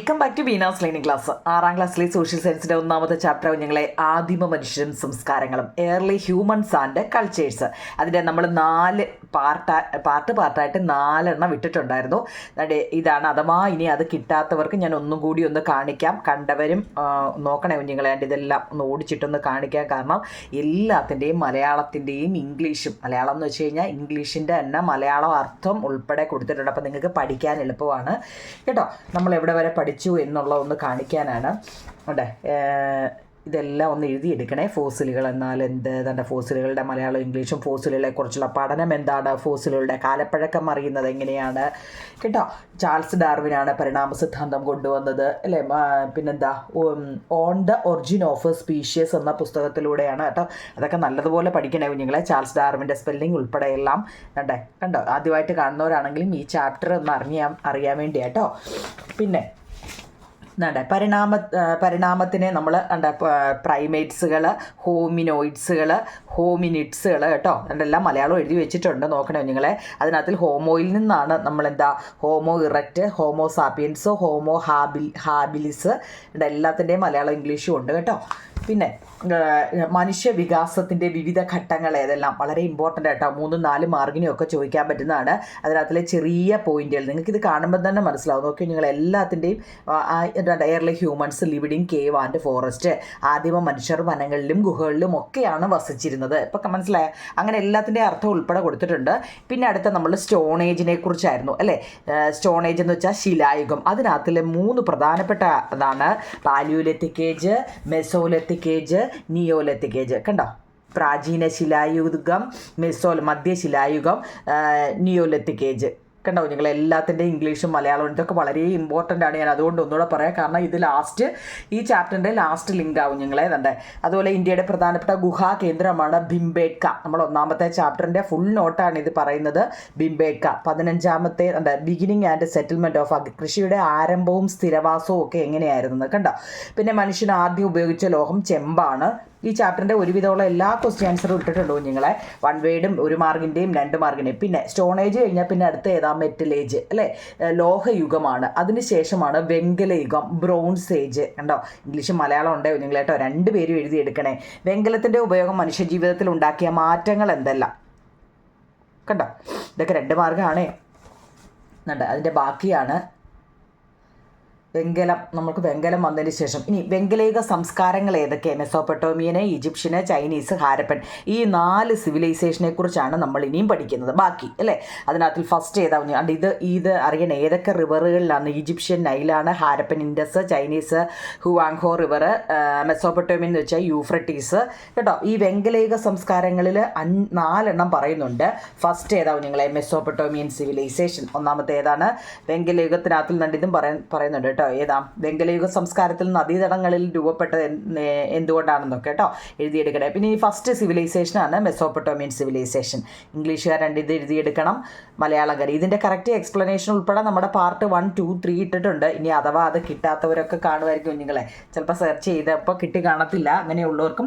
Welcome back to Beena's learning class ആറാം ക്ലാസ്സിലെ social സയൻസിന്റെ ഒന്നാമത്തെ ചാപ്റ്റർ ഞങ്ങളെ ആദിമ മനുഷ്യരും സംസ്കാരങ്ങളും എയർലി ഹ്യൂമൻസ് ആൻഡ് കൾച്ചേഴ്സ് അതിന്റെ നമ്മൾ നാല് പാർട്ട് പാർട്ട് പാർട്ടായിട്ട് നാലെണ്ണം വിട്ടിട്ടുണ്ടായിരുന്നു. ഇതാണ്. അഥവാ ഇനി അത് കിട്ടാത്തവർക്ക് ഞാൻ ഒന്നും കൂടി ഒന്ന് കാണിക്കാം. കണ്ടവരും നോക്കണേ കുഞ്ഞുങ്ങളെ ആൻഡ് ഇതെല്ലാം ഒന്ന് ഓടിച്ചിട്ടൊന്ന് കാണിക്കാം. കാരണം എല്ലാത്തിന്റെയും മലയാളത്തിന്റെയും ഇംഗ്ലീഷും മലയാളം എന്ന് വെച്ച് കഴിഞ്ഞാൽ ഇംഗ്ലീഷിന്റെ തന്നെ മലയാളം അർത്ഥം ഉൾപ്പെടെ കൊടുത്തിട്ടുണ്ട്. അപ്പോൾ നിങ്ങൾക്ക് പഠിക്കാൻ എളുപ്പമാണ്. കേട്ടോ നമ്മൾ എവിടെ വരെ പഠിച്ചു എന്നുള്ള ഒന്ന് കാണിക്കാനാണ്. ഉണ്ട് ഇതെല്ലാം ഒന്ന് എഴുതിയെടുക്കണേ. ഫോസിലുകൾ എന്നാൽ എന്ത്? തന്റെ ഫോസിലുകളുടെ മലയാളം ഇംഗ്ലീഷും ഫോസിലുകളെ കുറിച്ചുള്ള പഠനം എന്താണ്? ഫോസിലുകളുടെ കാലപ്പഴക്കം അറിയുന്നത് എങ്ങനെയാണ്? കേട്ടോ ചാൾസ് ഡാർവിനാണ് പരിണാമ സിദ്ധാന്തം കൊണ്ടുവന്നത് അല്ലേ? പിന്നെന്താ? On the origin of species എന്ന പുസ്തകത്തിലൂടെയാണ് കേട്ടോ. അതൊക്കെ നല്ലതുപോലെ പഠിക്കണേ കുഞ്ഞുങ്ങളെ. ചാൾസ് ഡാർവിന്റെ സ്പെല്ലിംഗ് ഉൾപ്പെടെ എല്ലാം കണ്ടേ? കണ്ടോ? ആദ്യമായിട്ട് കാണുന്നവരാണെങ്കിലും ഈ ചാപ്റ്റർ ഒന്ന് അറിയാൻ അറിയാൻ വേണ്ടിയാട്ടോ പിന്നെ എന്താ പരിണാമ പരിണാമത്തിനെ നമ്മൾ എന്താ പ്രൈമേറ്റ്സുകൾ ഹോമിനോയിഡ്സുകൾ ഹോമിനിഡ്സുകൾ കേട്ടോ. രണ്ടെല്ലാം മലയാളം എഴുതി വെച്ചിട്ടുണ്ട്. നോക്കണേ നിങ്ങളെ. അതിനകത്തിൽ ഹോമോയിൽ നിന്നാണ് നമ്മളെന്താ homo erect homo sapiens homo ഹാബിൽ habilis എല്ലാത്തിന്റെയും മലയാളം ഇംഗ്ലീഷും ഉണ്ട് കേട്ടോ. പിന്നെ ആ, മനുഷ്യ വികാസത്തിന്റെ വിവിധ ഘട്ടങ്ങൾ ഏതെല്ലാം? വളരെ ഇമ്പോർട്ടന്റ് ആയിട്ടോ? മൂന്നും നാല് മാർക്കിനും ഒക്കെ ചോദിക്കാൻ പറ്റുന്നതാണ്. അതിനകത്തിലെ ചെറിയ പോയിന്റുകൾ. നിങ്ങൾക്ക് ഇത് കാണുമ്പോൾ തന്നെ മനസ്സിലാവും. നോക്കി നിങ്ങൾ എല്ലാത്തിന്റെയും early humans lived in cave and forest ആദിമ മനുഷ്യർ വനങ്ങളിലും ഗുഹകളിലും ഒക്കെയാണ് വസിച്ചിരുന്നത്. ഇപ്പം മനസ്സിലായ? അങ്ങനെ എല്ലാത്തിന്റെ അർത്ഥം ഉൾപ്പെടെ കൊടുത്തിട്ടുണ്ട്. പിന്നെ അടുത്ത നമ്മൾ സ്റ്റോണേജിനെ കുറിച്ചായിരുന്നു അല്ലേ? സ്റ്റോണേജ് എന്ന് വെച്ചാൽ ശിലായുഗം. അതിനകത്തിലെ മൂന്ന് പ്രധാനപ്പെട്ട അതാണ് palaeolithic age age neolithic age കണ്ടോ? പ്രാചീന ശിലായുഗം മെസോൽ മധ്യശിലായുഗം നിയോലെത്തിക് ഏജ് കണ്ടോ? നിങ്ങൾ എല്ലാത്തിന്റെ ഇംഗ്ലീഷും മലയാളവും ഇതൊക്കെ വളരെ ഇമ്പോർട്ടന്റ് ആണ്. ഞാൻ അതുകൊണ്ട് ഒന്നുകൂടെ പറയാം. കാരണം ഇത് ലാസ്റ്റ് ഈ ചാപ്റ്ററിന്റെ ലാസ്റ്റ് ലിങ്ക് ആവും നിങ്ങളെ തന്നെ. അതുപോലെ ഇന്ത്യയുടെ പ്രധാനപ്പെട്ട ഗുഹാ കേന്ദ്രമാണ് ബിംബേഡ്ക നമ്മൾ ഒന്നാമത്തെ ചാപ്റ്ററിന്റെ ഫുൾ നോട്ടാണ് ഇത് പറയുന്നത്. ബിംബേഡ്ക പതിനഞ്ചാമത്തെ എന്താ ബിഗിനിങ് ആൻഡ് സെറ്റിൽമെന്റ് ഓഫ് കൃഷിയുടെ ആരംഭവും സ്ഥിരവാസവും ഒക്കെ എങ്ങനെയായിരുന്നു കണ്ടോ? പിന്നെ മനുഷ്യൻ ആദ്യം ഉപയോഗിച്ച ലോഹം ചെമ്പാണ്. ഈ ചാപ്റ്ററിന്റെ ഒരുവിധമുള്ള എല്ലാ ക്വസ്റ്റ്യൻ ആൻസറും ഇട്ടിട്ടുണ്ടോ നിങ്ങളെ വൺ വേഡും ഒരു മാർക്കിന്റെയും രണ്ട് മാർക്കിന്റെയും പിന്നെ സ്റ്റോൺ ഏജ് കഴിഞ്ഞാൽ പിന്നെ അടുത്ത ഏതാ? മെറ്റൽ ഏജ് അല്ലേ? ലോഹയുഗമാണ്. അതിനുശേഷമാണ് വെങ്കലയുഗം ബ്രോൺസ് ഏജ് കണ്ടോ? ഇംഗ്ലീഷ് മലയാളം ഉണ്ടോ നിങ്ങളേട്ടോ രണ്ട് രണ്ടുപേരും എഴുതിയെടുക്കണേ വെങ്കലത്തിന്റെ ഉപയോഗം മനുഷ്യജീവിതത്തിൽ ഉണ്ടാക്കിയ മാറ്റങ്ങൾ എന്തെല്ലാം? കണ്ടോ? ഇതൊക്കെ രണ്ട് മാർഗമാണേ കണ്ടോ? അതിന്റെ ബാക്കിയാണ് വെങ്കലം നമുക്ക് വെങ്കലം വന്നതിന് ശേഷം. ഇനി വെങ്കലേക സംസ്കാരങ്ങൾ ഏതൊക്കെ? Mesopotamian Egyptian Chinese Harappan. ഈ നാല് സിവിലൈസേഷനെ കുറിച്ചാണ് നമ്മൾ ഇനിയും പഠിക്കുന്നത്. ബാക്കി അല്ലേ? അതിനകത്തിൽ ഫസ്റ്റ് ഏതാ? അത് ഇത് ഇത് അറിയണ. ഏതൊക്കെ റിവറുകളിലാണ് Egyptian നൈലാണ് Harappan Indus Chinese Huang Ho river Mesopotamian എന്ന് വെച്ചാൽ യൂഫ്രട്ടീസ്. കേട്ടോ? ഈ വെങ്കലേക സംസ്കാരങ്ങളിൽ നാലെണ്ണം പറയുന്നുണ്ട്. ഫസ്റ്റ് ഏതാ? നിങ്ങളെ മെസോപ്പൊട്ടോമിയൻ സിവിലൈസേഷൻ ഒന്നാമത്തെ ഏതാണ് വെങ്കലേകത്തിനകത്തിൽ നിന്നുണ്ട് ഇതും പറയുന്നുണ്ട് കേട്ടോ. ഏതാ? വെങ്കലയുഗ സംസ്കാരത്തിൽ നദീതടങ്ങളിൽ രൂപപ്പെട്ടത് എന്ത് എന്തുകൊണ്ടാണെന്നൊക്കെ കേട്ടോ എഴുതിയെടുക്കണേ. പിന്നെ ഈ ഫസ്റ്റ് സിവിലൈസേഷൻ ആണ് മെസോപ്പൊട്ടോമിയൻ സിവിലൈസേഷൻ ഇംഗ്ലീഷുകാർ രണ്ട് ഇത് എഴുതിയെടുക്കണം. മലയാളക്കാർ ഇതിന്റെ കറക്റ്റ് എക്സ്പ്ലനേഷൻ ഉൾപ്പെടെ നമ്മുടെ പാർട്ട് വൺ ടു ത്രീ ഇട്ടിട്ടുണ്ട്. ഇനി അഥവാ അത് കിട്ടാത്തവരൊക്കെ കാണുമായിരിക്കും കുഞ്ഞുങ്ങളെ. ചിലപ്പോൾ സെർച്ച് ചെയ്തപ്പോൾ കിട്ടി കാണത്തില്ല. അങ്ങനെയുള്ളവർക്കും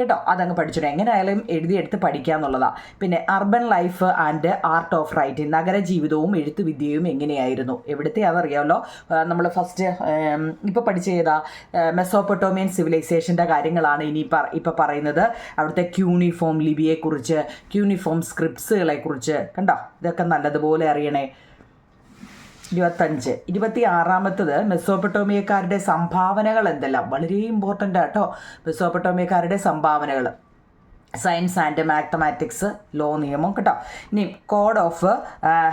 കേട്ടോ അതങ്ങ് പഠിച്ചിട്ട് എങ്ങനെയായാലും എഴുതിയെടുത്ത് പഠിക്കുക എന്നുള്ളതാണ് പിന്നെ urban life and art of writing നഗര ജീവിതവും എഴുത്തുവിദ്യയും എങ്ങനെയായിരുന്നു? എവിടുത്തെയാണെന്നറിയാമല്ലോ നമ്മൾ ഫസ്റ്റ് ഇപ്പോൾ പഠിച്ച ഏതാ മെസോപ്പൊട്ടോമിയൻ സിവിലൈസേഷന്റെ കാര്യങ്ങളാണ് ഇനി പറ പറയുന്നത്. അവിടുത്തെ ക്യൂണിഫോം ലിപിയെക്കുറിച്ച് ക്യൂണിഫോം സ്ക്രിപ്റ്റ്സുകളെ കുറിച്ച്. കണ്ടോ? ഇതൊക്കെ നല്ലതുപോലെ അറിയണേ. ഇരുപത്തഞ്ച്. ഇരുപത്തി ആറാമത്തത് മെസ്സോപ്പൊട്ടോമിയക്കാരുടെ സംഭാവനകൾ എന്തെല്ലാം? വളരെ ഇമ്പോർട്ടന്റ് ആട്ടോ മെസ്സോപ്പൊട്ടോമിയക്കാരുടെ സംഭാവനകൾ. സയൻസ് ആൻഡ് മാത്തമാറ്റിക്സ് ലോ നിയമം കേട്ടോ. ഇനി കോഡ് ഓഫ്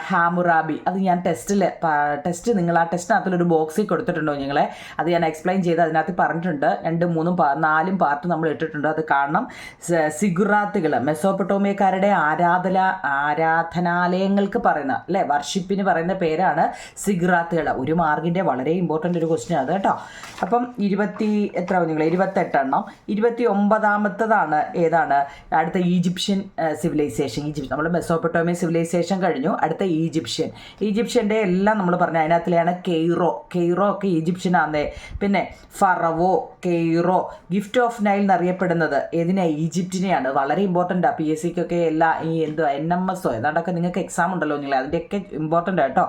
ഹാമുറാബി അത് ഞാൻ ടെസ്റ്റിൽ ടെസ്റ്റ് നിങ്ങൾ ആ ടെസ്റ്റിനകത്തുള്ളൊരു ബോക്സിൽ കൊടുത്തിട്ടുണ്ടോ നിങ്ങളെ? അത് ഞാൻ എക്സ്പ്ലെയിൻ ചെയ്ത് അതിനകത്ത് പറഞ്ഞിട്ടുണ്ട്. രണ്ട് മൂന്നും നാലും പാർട്ട് നമ്മൾ ഇട്ടിട്ടുണ്ട്. അത് കാണണം. സിഗുറാത്തുകൾ മെസ്സോപ്പൊട്ടോമിയക്കാരുടെ ആരാധന ആരാധനാലയങ്ങൾക്ക് പറയുന്ന അല്ലേ? വർഷിപ്പിന് പറയുന്ന പേരാണ് സിഗുറാത്തുകൾ ഒരു മാർഗിന്റെ വളരെ ഇമ്പോർട്ടന്റ് ഒരു ക്വസ്റ്റ്യൻ ആണ് കേട്ടോ. അപ്പം ഇരുപത്തി എത്ര നിങ്ങൾ ഇരുപത്തെട്ടെണ്ണം ഇരുപത്തി ഒമ്പതാമത്തതാണ് ഏതാണ്? അടുത്ത ഈജിപ്ഷ്യൻ സിവിലൈസേഷൻ ഈജിപ്ത് നമ്മൾ മെസോപ്പൊട്ടോമിയൻ സിവിലൈസേഷൻ കഴിഞ്ഞു. അടുത്ത ഈജിപ്ഷ്യൻ. ഈജിപ്ഷ്യന്റെ എല്ലാം നമ്മൾ പറഞ്ഞു അതിനകത്തിലാണ് കെയ്റോ. കെയ്റോ ഒക്കെ ഈജിപ്ഷ്യൻ ഈജിപ്ഷ്യനാന്നേ പിന്നെ ഫറവോ കെയ്റോ ഗിഫ്റ്റ് ഓഫ് നൈൽ എന്നറിയപ്പെടുന്നത് ഏതിനാ? ഈജിപ്റ്റിനെയാണ് വളരെ ഇമ്പോർട്ടന്റ് ആണ് പി എസ് സിക്കൊക്കെ എല്ലാ ഈ എന്തോ എൻ എം എസോ ഏതാണ്ടൊക്കെ നിങ്ങൾക്ക് എക്സാം ഉണ്ടല്ലോ നിങ്ങൾ അതിന്റെയൊക്കെ ഇമ്പോർട്ടന്റ് ആട്ടോ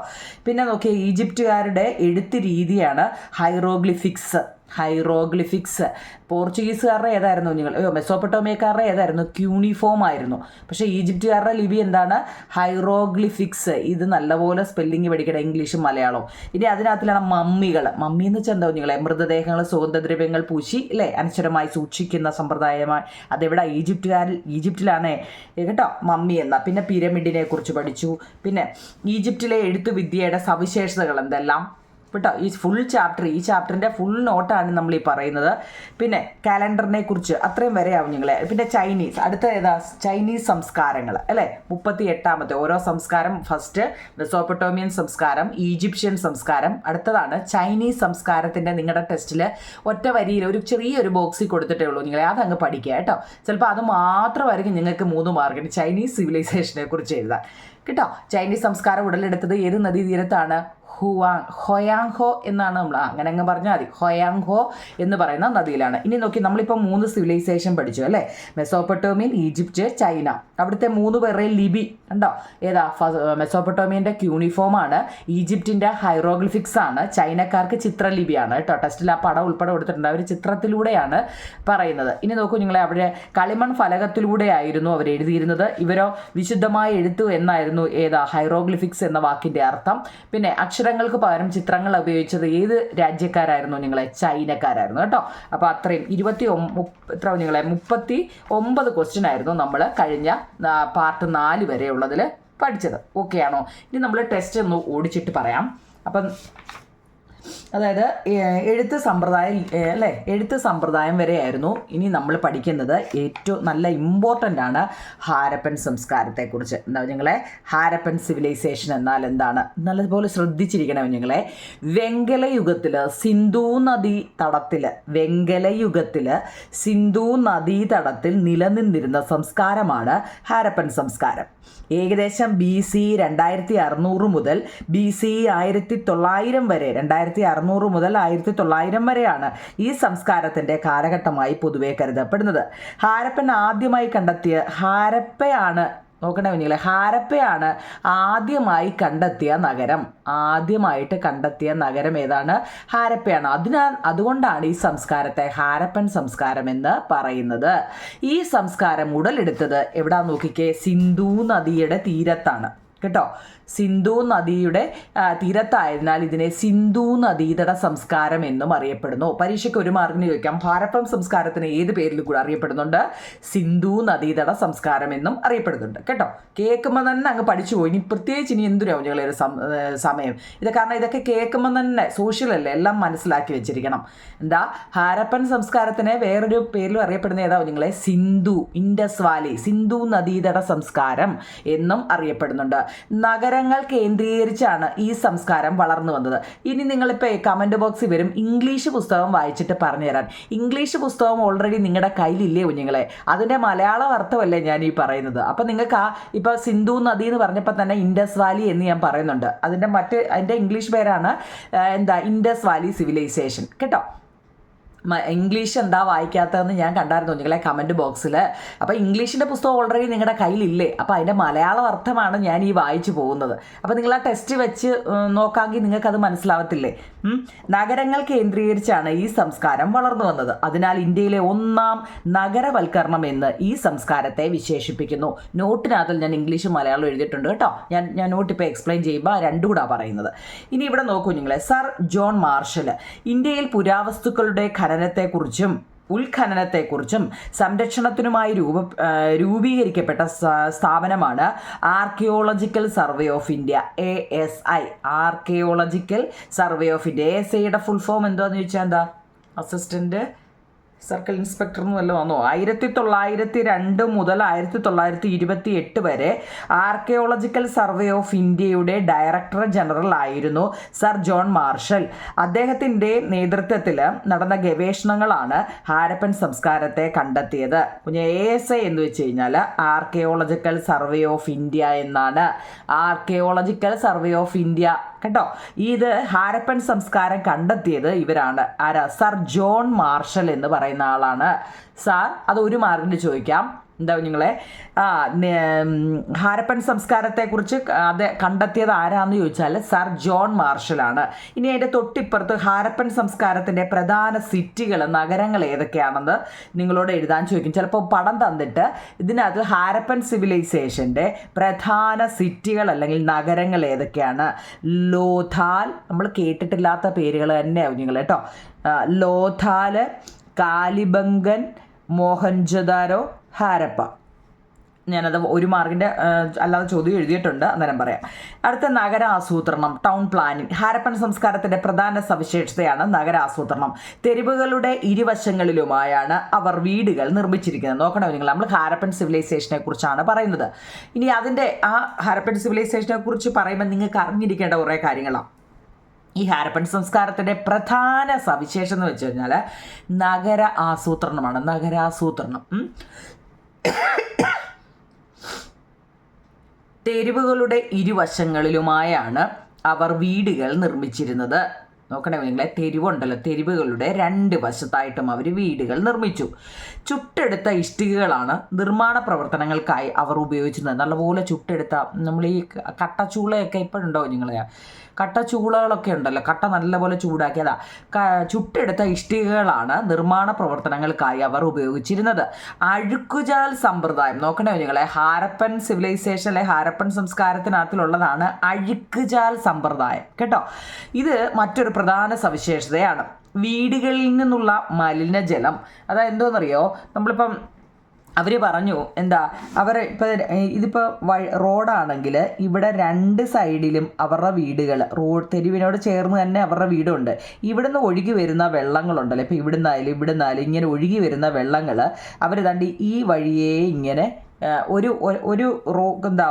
പിന്നെ നോക്കിയാൽ ഈജിപ്റ്റുകാരുടെ എഴുത്ത് രീതിയാണ് ഹൈറോഗ്ലിഫിക്സ് ഹൈറോഗ്ലിഫിക്സ്. പോർച്ചുഗീസുകാരുടെ ഏതായിരുന്നു നിങ്ങൾ അയ്യോ മെസോപ്പട്ടോമിയക്കാരുടെ ഏതായിരുന്നു? ക്യൂണിഫോം ആയിരുന്നു. പക്ഷേ ഈജിപ്തുകാരുടെ ലിപി എന്താണ്? ഹൈറോഗ്ലിഫിക്സ്. ഇത് നല്ലപോലെ സ്പെല്ലിംഗ് പഠിക്കണം ഇംഗ്ലീഷും മലയാളവും. ഇനി അതിനകത്തിലാണ് മമ്മികൾ. മമ്മി എന്ന് വെച്ചാൽ എന്താ നിങ്ങളെ മൃതദേഹങ്ങൾ സുഗന്ധദ്രവ്യങ്ങൾ പൂശി അല്ലേ അനശ്വരമായി സൂക്ഷിക്കുന്ന സമ്പ്രദായമായി. അതെവിടെ? ഈജിപ്തുകാരിൽ ഈജിപ്തിലാണ്. കേട്ടോ? മമ്മി എന്ന. പിന്നെ പിരമിഡിനെ കുറിച്ച് പഠിച്ചു. പിന്നെ ഈജിപ്തിലെ എഴുത്തുവിദ്യയുടെ സവിശേഷതകൾ എന്തെല്ലാം? കേട്ടോ ഈ ഫുൾ ചാപ്റ്റർ ഈ ചാപ്റ്ററിന്റെ ഫുൾ നോട്ടാണ് നമ്മൾ ഈ പറയുന്നത്. പിന്നെ കാലണ്ടറിനെ കുറിച്ച് അത്രയും വരെയാവും നിങ്ങളെ പിന്നെ ചൈനീസ് അടുത്ത ഏതാ? ചൈനീസ് സംസ്കാരങ്ങൾ അല്ലേ? മുപ്പത്തി എട്ടാമത്തെ ഓരോ സംസ്കാരം. ഫസ്റ്റ് മെസോപ്പൊട്ടോമിയൻ സംസ്കാരം ഈജിപ്ഷ്യൻ സംസ്കാരം. അടുത്തതാണ് ചൈനീസ് സംസ്കാരത്തിന്റെ നിങ്ങളുടെ ടെസ്റ്റിൽ ഒറ്റ വരിയിൽ ഒരു ചെറിയൊരു ബോക്സിൽ കൊടുത്തിട്ടേ ഉള്ളൂ നിങ്ങളെ. അതങ്ങ് പഠിക്കുക കേട്ടോ. ചിലപ്പോൾ അത് മാത്രമായിരിക്കും നിങ്ങൾക്ക് മൂന്ന് മാർക്കിന് ചൈനീസ് സിവിലൈസേഷനെ കുറിച്ച് എഴുതാൻ. കേട്ടോ? ചൈനീസ് സംസ്കാരം ഉടലെടുത്തത് ഏത് നദീതീരത്താണ്? ഹുവാങ് ഹൊയാങ്ഹോ എന്നാണ് നമ്മൾ അങ്ങനെ അങ്ങ് പറഞ്ഞാൽ മതി. ഹൊയാങ്ഹോ എന്ന് പറയുന്ന നദിയിലാണ്. ഇനി നോക്കി നമ്മളിപ്പോൾ മൂന്ന് സിവിലൈസേഷൻ പഠിച്ചു അല്ലേ? മെസോപ്പൊട്ടോമിയൻ ഈജിപ്റ്റ് ചൈന അവിടുത്തെ മൂന്ന് പേരുടെ ലിപി. ഉണ്ടോ ഏതാ? മെസോപ്പൊട്ടോമിയന്റെ ക്യൂണിഫോമാണ് ഈജിപ്തിന്റെ ഹൈറോഗ്ലിഫിക്സ് ആണ്. ചൈനക്കാർക്ക് ചിത്രലിപിയാണ്. കേട്ടോ? ടെസ്റ്റിൽ ആ പടം ഉൾപ്പെടെ കൊടുത്തിട്ടുണ്ട്. അവർ ചിത്രത്തിലൂടെയാണ് പറയുന്നത്. ഇനി നോക്കൂ നിങ്ങളെ അവിടെ കളിമൺ ഫലകത്തിലൂടെയായിരുന്നു അവർ എഴുതിയിരുന്നത്. ഇവരോ വിശുദ്ധമായ എഴുത്തു എന്നായിരുന്നു ഏതാ? ഹൈറോഗ്ലിഫിക്സ് എന്ന വാക്കിന്റെ അർത്ഥം. പിന്നെ അക്ഷരങ്ങൾക്ക് പകരം ചിത്രങ്ങൾ ഉപയോഗിച്ചത് ഏത് രാജ്യക്കാരായിരുന്നു നിങ്ങളെ? ചൈനക്കാരായിരുന്നു കേട്ടോ. അപ്പോൾ അത്രയും ഇരുപത്തി എത്ര നിങ്ങളെ? മുപ്പത്തി ഒമ്പത് ക്വസ്റ്റ്യൻ ആയിരുന്നു നമ്മൾ കഴിഞ്ഞ പാർട്ട് നാല് വരെ ഉള്ളതിൽ പഠിച്ചത്. ഓക്കെ ആണോ? ഇനി നമ്മൾ ടെസ്റ്റ് ഒന്ന് ഓടിച്ചിട്ട് പറയാം. അപ്പം അതായത് എഴുത്ത് സമ്പ്രദായം അല്ലേ? എഴുത്ത് സമ്പ്രദായം വരെയായിരുന്നു. ഇനി നമ്മൾ പഠിക്കുന്നത് ഏറ്റവും നല്ല ഇമ്പോർട്ടന്റ് ആണ് ഹാരപ്പൻ സംസ്കാരത്തെക്കുറിച്ച്. എന്താ നിങ്ങളെ ഹാരപ്പൻ സിവിലൈസേഷൻ എന്നാൽ എന്താണ്? നല്ലതുപോലെ ശ്രദ്ധിച്ചിരിക്കണം ഞങ്ങളെ വെങ്കലയുഗത്തിൽ സിന്ധു നദീ തടത്തിൽ വെങ്കലയുഗത്തിൽ സിന്ധു നദീ തടത്തിൽ നിലനിന്നിരുന്ന സംസ്കാരമാണ് ഹാരപ്പൻ സംസ്കാരം. ഏകദേശം ബി സി രണ്ടായിരത്തി അറുന്നൂറ് മുതൽ ബി സി ആയിരത്തി തൊള്ളായിരം വരെ രണ്ടായിരത്തി അറുന്നൂറ് മുതൽ ആയിരത്തി തൊള്ളായിരം വരെയാണ് ഈ സംസ്കാരത്തിന്റെ കാലഘട്ടമായി പൊതുവെ കരുതപ്പെടുന്നത്. ഹാരപ്പൻ ആദ്യമായി കണ്ടെത്തിയ ഹാരപ്പയാണ് നോക്കണേ കുഞ്ഞുങ്ങളെ ഹാരപ്പയാണ് ആദ്യമായി കണ്ടെത്തിയ നഗരം. ആദ്യമായിട്ട് കണ്ടെത്തിയ നഗരം ഏതാണ്? ഹാരപ്പയാണ്. അതിനാൽ അതുകൊണ്ടാണ് ഈ സംസ്കാരത്തെ ഹാരപ്പൻ സംസ്കാരം എന്ന് പറയുന്നത്. ഈ സംസ്കാരം ഉടലെടുത്തത് എവിടാ നോക്കിക്കേ? സിന്ധു നദിയുടെ തീരത്താണ്. കേട്ടോ. സിന്ധു നദിയുടെ തീരത്തായതിനാൽ ഇതിനെ സിന്ധു നദീതട സംസ്കാരം എന്നും അറിയപ്പെടുന്നു. പരീക്ഷയ്ക്ക് ഒരു മാർഗിന് ചോദിക്കാം. ഭാരപ്പം സംസ്കാരത്തിന് ഏത് പേരിൽ കൂടെ അറിയപ്പെടുന്നുണ്ട്? സിന്ധു നദീതട സംസ്കാരം എന്നും അറിയപ്പെടുന്നുണ്ട്. കേട്ടോ. കേൾക്കുമ്പോൾ തന്നെ അങ്ങ് പഠിച്ചു പോയി. ഇനി പ്രത്യേകിച്ച് ഇനി എന്തിനാ ഞങ്ങളെ ഒരു സമയം? ഇത് കാരണം ഇതൊക്കെ കേൾക്കുമ്പോൾ തന്നെ സോഷ്യൽ അല്ലേ? എല്ലാം മനസ്സിലാക്കി വെച്ചിരിക്കണം. എന്താ? ഹാരപ്പൻ സംസ്കാരത്തിന് വേറൊരു പേരിലും അറിയപ്പെടുന്ന ഏതാ നിങ്ങളെ? സിന്ധു ഇൻഡസ് വാലി സിന്ധു നദീതട സംസ്കാരം എന്നും അറിയപ്പെടുന്നുണ്ട്. നഗരങ്ങൾ കേന്ദ്രീകരിച്ചാണ് ഈ സംസ്കാരം വളർന്നു വന്നത്. ഇനി നിങ്ങളിപ്പോൾ കമന്റ് ബോക്സിൽ വരും ഇംഗ്ലീഷ് പുസ്തകം വായിച്ചിട്ട് പറഞ്ഞു തരാൻ. ഇംഗ്ലീഷ് പുസ്തകം ഓൾറെഡി നിങ്ങളുടെ കയ്യിലില്ലേ കുഞ്ഞുങ്ങളെ? അതിന്റെ മലയാളം അർത്ഥമല്ലേ ഞാൻ ഈ പറയുന്നത്. അപ്പം നിങ്ങൾക്ക് ആ ഇപ്പോൾ സിന്ധു നദി എന്ന് പറഞ്ഞപ്പോൾ തന്നെ ഇൻഡസ് വാലി എന്ന് ഞാൻ പറയുന്നുണ്ട്. അതിന്റെ മറ്റ് അതിന്റെ ഇംഗ്ലീഷ് പേരാണ് എന്താ ഇൻഡസ് വാലി സിവിലൈസേഷൻ. കേട്ടോ? ഇംഗ്ലീഷ് എന്താ വായിക്കാത്തതെന്ന് ഞാൻ കണ്ടായിരുന്നു നിങ്ങളെ കമന്റ് ബോക്സിൽ അപ്പോൾ ഇംഗ്ലീഷിന്റെ പുസ്തകം ഓൾറെഡി നിങ്ങളുടെ കയ്യിലില്ലേ? അപ്പോൾ അതിന്റെ മലയാളം അർത്ഥമാണ് ഞാൻ ഈ വായിച്ചു പോകുന്നത്. അപ്പോൾ നിങ്ങൾ ആ ടെസ്റ്റ് വെച്ച് നോക്കാമെങ്കിൽ നിങ്ങൾക്കത് മനസ്സിലാവത്തില്ലേ? നഗരങ്ങൾ കേന്ദ്രീകരിച്ചാണ് ഈ സംസ്കാരം വളർന്നു വന്നത്. അതിനാൽ ഇന്ത്യയിലെ ഒന്നാം നഗരവൽക്കരണം എന്ന് ഈ സംസ്കാരത്തെ വിശേഷിപ്പിക്കുന്നു. നോട്ടിനകത്തിൽ ഞാൻ ഇംഗ്ലീഷും മലയാളം എഴുതിയിട്ടുണ്ട് കേട്ടോ. ഞാൻ ഞാൻ നോട്ട് ഇപ്പോൾ എക്സ്പ്ലെയിൻ ചെയ്യുമ്പോൾ രണ്ടും കൂടാ പറയുന്നത്. ഇനി ഇവിടെ നോക്കൂ നിങ്ങളെ. സർ ജോൺ മാർഷൽ ഇന്ത്യയിൽ പുരാവസ്തുക്കളുടെ ഖനനത്തെക്കുറിച്ചും ഉത്ഖനനത്തെക്കുറിച്ചും സംരക്ഷണത്തിനുമായി രൂപ രൂപീകരിക്കപ്പെട്ട സ്ഥാപനമാണ് Archaeological Survey of India A S I. Archaeological Survey of India. A S ഐയുടെ ഫുൾ ഫോം എന്താണെന്ന് ചോദിച്ചാൽ എന്താ? അസിസ്റ്റന്റ് സർക്കിൾ ഇൻസ്പെക്ടർ എന്ന് വല്ലതും വന്നു? ആയിരത്തി തൊള്ളായിരത്തി രണ്ട് മുതൽ ആയിരത്തി തൊള്ളായിരത്തി ഇരുപത്തി എട്ട് വരെ ആർക്കിയോളജിക്കൽ സർവേ ഓഫ് ഇന്ത്യയുടെ ഡയറക്ടർ ജനറൽ ആയിരുന്നു സർ ജോൺ മാർഷൽ. അദ്ദേഹത്തിന്റെ നേതൃത്വത്തിൽ നടന്ന ഗവേഷണങ്ങളാണ് ഹാരപ്പൻ സംസ്കാരത്തെ കണ്ടെത്തിയത്. കുഞ്ഞ് എ എസ് എ എന്ന് വെച്ച് കഴിഞ്ഞാൽ ആർക്കിയോളജിക്കൽ സർവേ ഓഫ് ഇന്ത്യ എന്നാണ്. Archaeological Survey of India. കേട്ടോ? ഇത് ഹാരപ്പൻ സംസ്കാരം കണ്ടെത്തിയത് ഇവരാണ്. ആരാ? സർ ജോൺ മാർഷൽ എന്ന് പറയുന്ന ആളാണ്. സാർ അത് ഒരു മാർക്കിന് ചോദിക്കാം. എന്താ നിങ്ങളെ ഹാരപ്പൻ സംസ്കാരത്തെക്കുറിച്ച് അത് കണ്ടെത്തിയത് ആരാന്ന് ചോദിച്ചാൽ സർ ജോൺ മാർഷലാണ്. ഇനി അതിന്റെ തൊട്ടിപ്പുറത്ത് ഹാരപ്പൻ സംസ്കാരത്തിന്റെ പ്രധാന സിറ്റികൾ നഗരങ്ങൾ ഏതൊക്കെയാണെന്ന് നിങ്ങളോട് എഴുതാൻ ചോദിക്കും. ചിലപ്പോൾ പടം തന്നിട്ട് ഇതിനകത്ത് ഹാരപ്പൻ സിവിലൈസേഷന്റെ പ്രധാന സിറ്റികൾ അല്ലെങ്കിൽ നഗരങ്ങൾ ഏതൊക്കെയാണ്? ലോഥാൽ നമ്മൾ കേട്ടിട്ടില്ലാത്ത പേരുകൾ തന്നെയാവും നിങ്ങൾ കേട്ടോ ലോഥാൽ കാലിബംഗൻ മോഹൻജദാരോ ഹാരപ്പ. ഞാനത് ഒരു മാർക്കിന്റെ അല്ലാതെ ചോദ്യം എഴുതിയിട്ടുണ്ട്. അന്നേരം പറയാം. അടുത്ത നഗരാസൂത്രണം ടൗൺ പ്ലാനിംഗ്. ഹാരപ്പൻ സംസ്കാരത്തിന്റെ പ്രധാന സവിശേഷതയാണ് നഗരാസൂത്രണം. തെരുവുകളുടെ ഇരുവശങ്ങളിലുമായാണ് അവർ വീടുകൾ നിർമ്മിച്ചിരിക്കുന്നത്. നോക്കണോ നിങ്ങൾ നമ്മൾ ഹാരപ്പൻ സിവിലൈസേഷനെ കുറിച്ചാണ് പറയുന്നത്. ഇനി അതിന്റെ ആ ഹാരപ്പൻ സിവിലൈസേഷനെ കുറിച്ച് പറയുമ്പോൾ നിങ്ങൾക്ക് അറിഞ്ഞിരിക്കേണ്ട കുറേ കാര്യങ്ങളാണ്. ഈ ഹാരപ്പൻ സംസ്കാരത്തിന്റെ പ്രധാന സവിശേഷം എന്ന് വെച്ച് കഴിഞ്ഞാൽ നഗര ആസൂത്രണമാണ് നഗരാസൂത്രണം. തെരുവുകളുടെ ഇരുവശങ്ങളിലുമായാണ് അവർ വീടുകൾ നിർമ്മിച്ചിരുന്നത്. നോക്കണേ നിങ്ങളെ തെരുവുണ്ടല്ലോ. തെരുവുകളുടെ രണ്ട് വശത്തായിട്ടും അവർ വീടുകൾ നിർമ്മിച്ചു. ചുട്ടെടുത്ത ഇഷ്ടികകളാണ് നിർമ്മാണ പ്രവർത്തനങ്ങൾക്കായി അവർ ഉപയോഗിച്ചിരുന്നത്. നല്ലപോലെ ചുട്ടെടുത്ത നമ്മൾ ഈ കട്ടച്ചൂളയൊക്കെ ഇപ്പോഴുണ്ടോ നിങ്ങൾ കട്ടച്ചൂളകളൊക്കെ ഉണ്ടല്ലോ. കട്ട നല്ലപോലെ ചൂടാക്കിയതാ. ചുട്ടെടുത്ത ഇഷ്ടികകളാണ് നിർമ്മാണ പ്രവർത്തനങ്ങൾക്കായി അവർ ഉപയോഗിച്ചിരുന്നത്. അഴുക്കുചാൽ സമ്പ്രദായം. നോക്കണേ നിങ്ങളെ ഹാരപ്പൻ സിവിലൈസേഷനിലെ ഹാരപ്പൻ സംസ്കാരത്തിനകത്തിലുള്ളതാണ് അഴുക്കുചാൽ സമ്പ്രദായം. കേട്ടോ? ഇത് മറ്റൊരു പ്രധാന സവിശേഷതയാണ്. വീടുകളിൽ നിന്നുള്ള മലിനജലം. അതായത് എന്തോന്നറിയോ? നമ്മളിപ്പം അവർ പറഞ്ഞു എന്താ അവർ ഇപ്പോൾ ഇതിപ്പോൾ റോഡാണെങ്കിൽ ഇവിടെ രണ്ട് സൈഡിലും അവരുടെ വീടുകൾ റോഡ് തെരുവിനോട് ചേർന്ന് തന്നെ അവരുടെ വീടുണ്ട്. ഇവിടുന്ന് ഒഴുകി വരുന്ന വെള്ളങ്ങളുണ്ടല്ലോ ഇപ്പോൾ ഇവിടുന്നായാലും ഇവിടുന്നായാലും ഇങ്ങനെ ഒഴുകി വരുന്ന വെള്ളങ്ങൾ അവർ തണ്ടി ഈ വഴിയെ ഇങ്ങനെ ഒരു ഒരു റോ എന്താ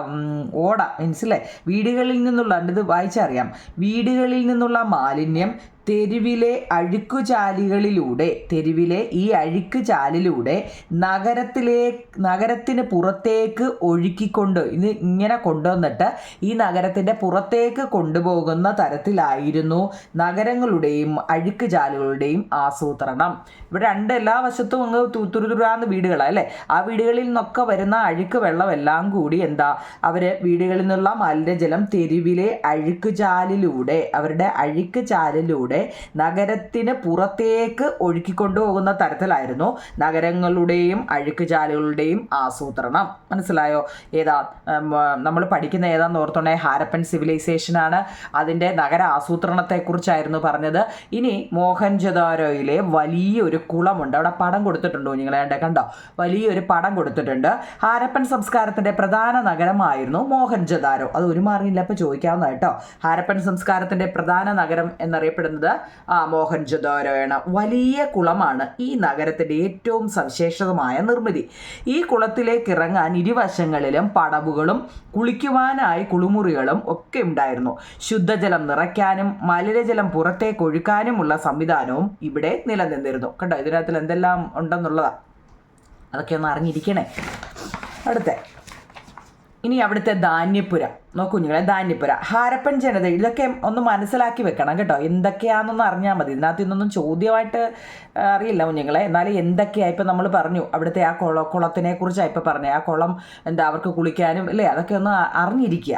ഓട ഓട മനസ്സിലെ വീടുകളിൽ നിന്നുള്ള ഇത് വായിച്ചറിയാം. വീടുകളിൽ നിന്നുള്ള മാലിന്യം തെരുവിലെ അഴുക്കുചാലികളിലൂടെ തെരുവിലെ ഈ അഴുക്കുചാലിലൂടെ നഗരത്തിലെ നഗരത്തിന് പുറത്തേക്ക് ഒഴുക്കിക്കൊണ്ട് ഇത് ഇങ്ങനെ കൊണ്ടുവന്നിട്ട് ഈ നഗരത്തിന്റെ പുറത്തേക്ക് കൊണ്ടുപോകുന്ന തരത്തിലായിരുന്നു നഗരങ്ങളുടെയും അഴുക്കുചാലുകളുടെയും ആസൂത്രണം. ഇവിടെ രണ്ട് എല്ലാ വശത്തും അങ്ങ് തുരുതുരാന്ന് വീടുകളാണ് അല്ലേ? ആ വീടുകളിൽ നിന്നൊക്കെ വരുന്ന അഴുക്ക് വെള്ളമെല്ലാം കൂടി എന്താ? അവർ വീടുകളിൽ നിന്നുള്ള മലിനജലം തെരുവിലെ അഴുക്കുചാലിലൂടെ അവരുടെ അഴുക്കുചാലിലൂടെ നഗരത്തിന് പുറത്തേക്ക് ഒഴുക്കിക്കൊണ്ടുപോകുന്ന തരത്തിലായിരുന്നു നഗരങ്ങളുടെയും അഴുക്കുചാലുകളുടെയും ആസൂത്രണം. മനസ്സിലായോ? ഏതാ നമ്മൾ പഠിക്കുന്ന ഏതാന്ന് ഓർത്തോണേ? ഹാരപ്പൻ സിവിലൈസേഷനാണ് അതിന്റെ നഗര ആസൂത്രണത്തെക്കുറിച്ചായിരുന്നു പറഞ്ഞത്. ഇനി മോഹൻജദാരോയിലെ വലിയൊരു കുളമുണ്ട്. അവിടെ പടം കൊടുത്തിട്ടുണ്ടോ നിങ്ങൾ കണ്ടോ? കണ്ടോ? വലിയൊരു പടം കൊടുത്തിട്ടുണ്ട്. ഹാരപ്പൻ സംസ്കാരത്തിന്റെ പ്രധാന നഗരമായിരുന്നു മോഹൻജദാരോ അത് ഒരു മാറിയില്ല ഇപ്പോൾ ചോദിക്കാവുന്ന കേട്ടോ. ഹാരപ്പൻ സംസ്കാരത്തിന്റെ പ്രധാന നഗരം എന്നറിയപ്പെടുന്നത് ആ മോഹൻജദാരോയാണ് വലിയ കുളമാണ് ഈ നഗരത്തിന്റെ ഏറ്റവും സവിശേഷതമായ നിർമ്മിതി. ഈ കുളത്തിലേക്ക് ഇറങ്ങാൻ ഇരുവശങ്ങളിലും പടവുകളും കുളിക്കുവാനായി കുളിമുറികളും ഒക്കെ ഉണ്ടായിരുന്നു. ശുദ്ധജലം നിറയ്ക്കാനും മലിനജലം പുറത്തേക്ക് ഒഴുക്കാനുമുള്ള സംവിധാനവും ഇവിടെ നിലനിന്നിരുന്നു. കണ്ടോ ഇതിനകത്തിൽ എന്തെല്ലാം ഉണ്ടെന്നുള്ളതാണ് അതൊക്കെ ഒന്ന് അറിഞ്ഞിരിക്കണേ. അടുത്ത. ഇനി അവിടുത്തെ ധാന്യപ്പുര. നോക്കൂ നിങ്ങളെ ധാന്യപ്പുര. ഹാരപ്പൻ ജനത ഇതൊക്കെ ഒന്ന് മനസ്സിലാക്കി വെക്കണം കേട്ടോ. എന്തൊക്കെയാണെന്നൊന്ന് അറിഞ്ഞാൽ മതി. ഇതിനകത്ത് ഇന്നൊന്നും ചോദ്യമായിട്ട് അറിയില്ല കുഞ്ഞുങ്ങളെ. എന്നാലും എന്തൊക്കെയാണ് ഇപ്പം നമ്മൾ പറഞ്ഞു. അവിടുത്തെ ആ കുള കുളത്തിനെ കുറിച്ചാണ് ഇപ്പം പറഞ്ഞത് ആ കുളം എന്താ അവർക്ക് കുളിക്കാനും അല്ലേ അതൊക്കെ ഒന്ന് അറിഞ്ഞിരിക്കുക.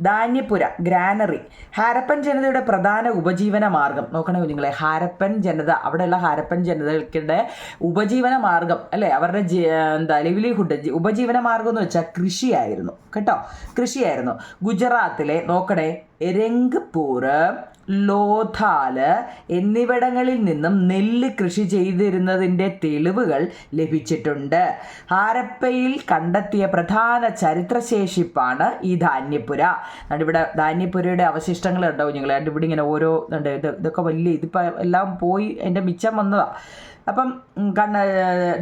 ധാന്യപുര ഗ്രാനറി. ഹാരപ്പൻ ജനതയുടെ പ്രധാന ഉപജീവന മാർഗം. നോക്കണേ കുഞ്ഞുങ്ങളെ ഹാരപ്പൻ ജനത. അവിടെയുള്ള ഹാരപ്പൻ ജനതകളുടെ ഉപജീവന മാർഗം അല്ലേ? അവരുടെ എന്താ ലിവ്ലിഹുഡ് ഉപജീവന മാർഗം എന്ന് വെച്ചാൽ കൃഷിയായിരുന്നു. കേട്ടോ? കൃഷിയായിരുന്നു. ഗുജറാത്തിലെ നോക്കണേ രംഗ്പൂർ ലോഥാൽ എന്നിവിടങ്ങളിൽ നിന്നും നെല്ല് കൃഷി ചെയ്തിരുന്നതിന്റെ തെളിവുകൾ ലഭിച്ചിട്ടുണ്ട്. ഹാരപ്പയിൽ കണ്ടെത്തിയ പ്രധാന ചരിത്രശേഷിപ്പാണ് ഈ ധാന്യപ്പുര. ഇവിടെ ധാന്യപ്പുരയുടെ അവശിഷ്ടങ്ങൾ ഉണ്ടാവും ഞങ്ങൾ ഇവിടെ ഇങ്ങനെ ഓരോ ഉണ്ട് ഇത് ഇതൊക്കെ വലിയ ഇതിപ്പോൾ എല്ലാം പോയി എന്റെ മിച്ചം വന്നതാണ് അപ്പം കണ്ണ